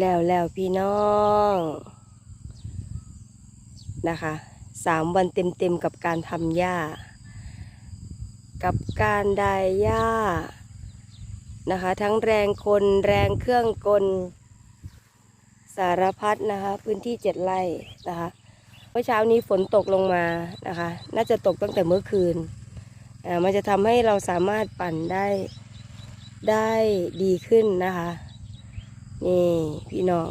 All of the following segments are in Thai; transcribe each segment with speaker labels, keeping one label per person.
Speaker 1: แล้วแล้วพี่น้องนะคะสามวันเต็มๆกับการทำหญ้า กับการไดายหญ้านะคะ ทั้งแรงคนแรงเครื่องกล สารพัดนะคะ พื้นที่เจ็ดไร่นะคะเมื่อเช้านี้ฝนตกลงมานะคะ น่าจะตกตั้งแต่เมื่อคืนมันจะทำให้เราสามารถปั่นได้ได้ดีขึ้นนะคะ นี่พี่น้อง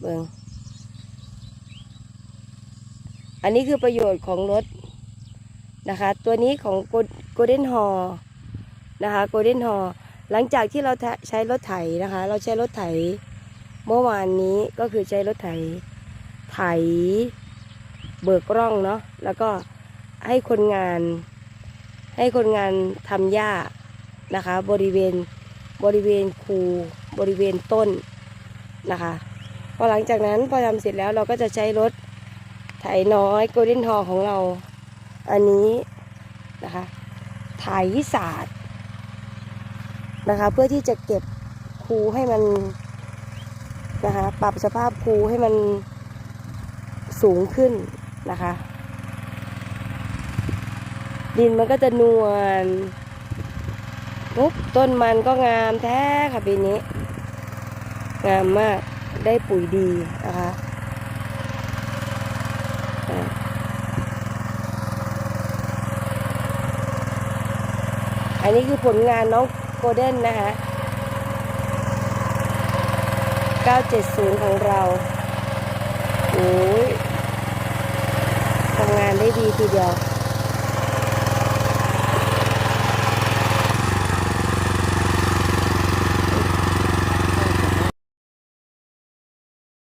Speaker 1: เบิงอันนี้คือประโยชน์ของรถนะคะ ตัวนี้ของโกลเด้นฮอนะคะโกลเด้นฮอหลังจากที่เราใช้รถไถนะคะ เราใช้รถไถ เมื่อวานนี้ก็คือใช้รถไถไถเบิกร่องเนาะแล้วก็ให้คนงาน ให้คนงานทำหญ้านะคะ บริเวณบริเวณคูบริเวณต้น นะคะ พอหลังจากนั้นพอทำเสร็จแล้วเราก็จะใช้รถไถน้อยโกลเด้นทอของเรา อันนี้นะคะไถศาสตร์นะคะ เพื่อที่จะเก็บคูให้มันนะคะปรับสภาพภูให้มันสูงขึ้นนะคะ ดินมันก็จะนวลปุ๊บต้นมันก็งามแท้ค่ะปีนี้ งามมากได้ปุ๋ยดีนะคะอันนี้คือผลงานน้องโกลเด้นนะคะ 970 ของเรา โอ้ยทำงานได้ดีทีเดียว